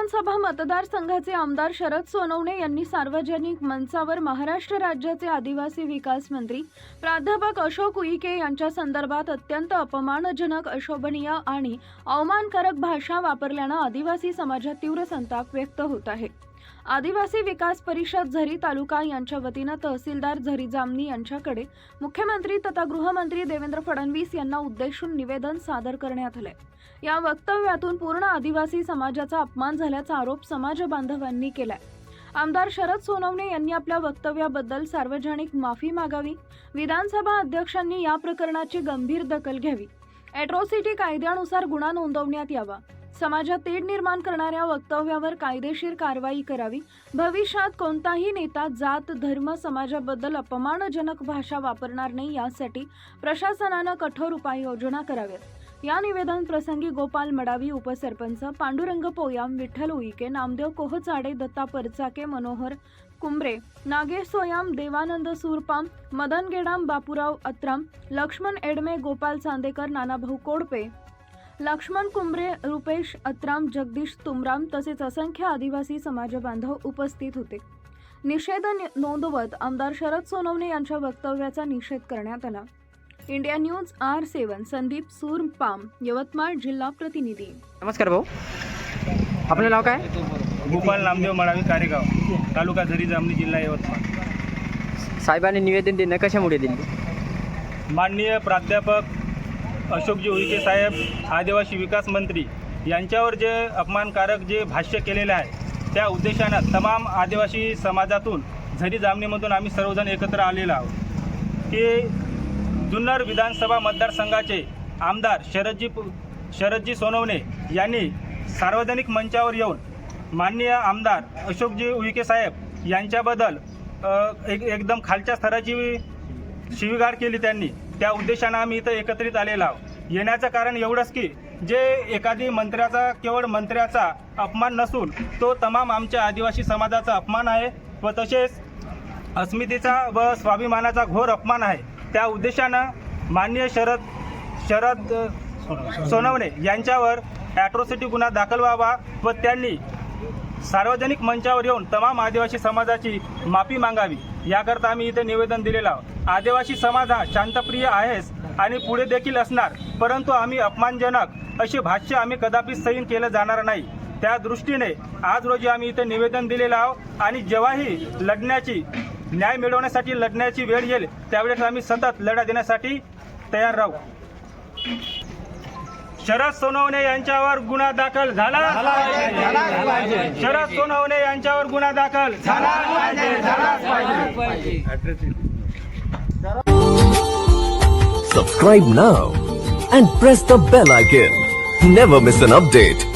विधानसभा मतदारसंघाचे आमदार शरद सोनवणे यांनी सार्वजनिक मंचावर महाराष्ट्र राज्याचे आदिवासी विकास मंत्री प्राध्यापक अशोक उईके यांच्या संदर्भात अत्यंत अपमानजनक अशोभनीय आणि अवमानकारक भाषा वापरल्यानं आदिवासी समाजात तीव्र संताप व्यक्त होत आहे. आदिवासी विकास परिषद झरी तालुका यांच्या वतीनं तहसीलदार झरी जामनी यांच्याकडे मुख्यमंत्री तथा गृहमंत्री देवेंद्र फडणवीस यांना उद्देशून निवेदन सादर करण्यात आलंय. या वक्तव्यातून पूर्ण आदिवासी समाजाचा अपमान झाल्याचा आरोप समाज बांधवांनी केलाय. आमदार शरद सोनवणे यांनी आपल्या वक्तव्याबद्दल सार्वजनिक माफी मागावी. विधानसभा अध्यक्षांनी या प्रकरणाची गंभीर दखल घ्यावी. अॅट्रॉसिटी कायद्यानुसार गुन्हा नोंदवण्यात यावा. समाजात तेढ निर्माण करणाऱ्या वक्तव्यावर कायदेशीर कारवाई करावी. भविष्यात कोणताही नेता जात धर्म समाजाबद्दल अपमानजनक भाषा वापरणार नाही यासाठी प्रशासनानं कठोर उपाययोजना कराव्यात. या निवेदन प्रसंगी गोपाल मडावी उपसरपंच पांडुरंग पोयाम विठ्ठल उईके नामदेव कोहचाडे दत्ता परचाके मनोहर कुंबरे नागेश सोयाम देवानंद सुरपाम मदन गेडाम बापूराव अत्राम लक्ष्मण एडमे गोपाल चांदेकर नानाभाऊ कोडपे लक्ष्मण कुंबरे रुपेश अत्राम जगदीश तुमराम तसेच असंख्य आदिवासी समाज बांधव उपस्थित होते. निषेध नोंदवत आमदार शरद सोनवणे यांच्या वक्तव्याचा निषेध करण्यात आला. India news R seven Sandeep Surpam Yavatmal जिल्हा प्रतिनिधी. नमस्कार भाऊ. आपलं नाव काय? गोपाल नामदेव मळावी कारेगाव तालुका झरी जामणी जिल्हा यवतमाळ. साहेबांनी निवेदन दिलं कशामुळे दिले? माननीय प्राध्यापक अशोकजी उईके साहेब आदिवासी विकास मंत्री यांच्यावर जे अपमानकारक जे भाष्य केलेले आहे त्या उद्देशानं तमाम आदिवासी समाजातून झरी जामणीमधून आम्ही सर्वजण एकत्र आलेलो आहोत. की जुन्नर विधानसभा मतदारसंघाचे आमदार शरदजी शरदजी सोनवणे यांनी सार्वजनिक मंचावर येऊन माननीय आमदार अशोकजी उईके साहेब यांच्याबद्दल एक एकदम खालच्या स्तराची शिवीगाळ केली त्यांनी. त्या उद्देशानं आम्ही इथं एकत्रित आलेलो आहोत. येण्याचं कारण एवढंच की जे एखादी मंत्र्याचा केवळ मंत्र्याचा अपमान नसून तो तमाम आमच्या आदिवासी समाजाचा अपमान आहे व तसेच अस्मितेचा व स्वाभिमानाचा घोर अपमान आहे. त्या उद्देशानं माननीय शरद शरद सोनवणे यांच्यावर ॲट्रोसिटी गुन्हा दाखल व्हावा व त्यांनी सार्वजनिक मंचावर येऊन तमाम आदिवासी समाजाची माफी मागावी. याकरता आम्ही इथे निवेदन दिलेलं आहोत. आदिवासी समाज हा शांतप्रिय आहेस आणि पुढे देखील असणार परंतु आम्ही अपमानजनक असे भाष्य आम्ही कदापि सहीन केलं जाणार नाही. त्या दृष्टीने आज रोजी आम्ही इथे निवेदन दिलेलं आहोत आणि जेव्हाही लढण्याची न्याय मिळवण्यासाठी लढण्याची वेळ येईल त्यावेळेस आम्ही सतत लढा देण्यासाठी तयार राहू. शरद सोनवणे यांच्यावर गुन्हा दाखल झाला? शरद सोनवणे यांच्यावर गुन्हा दाखल झाला subscribe now and press the bell icon never miss an update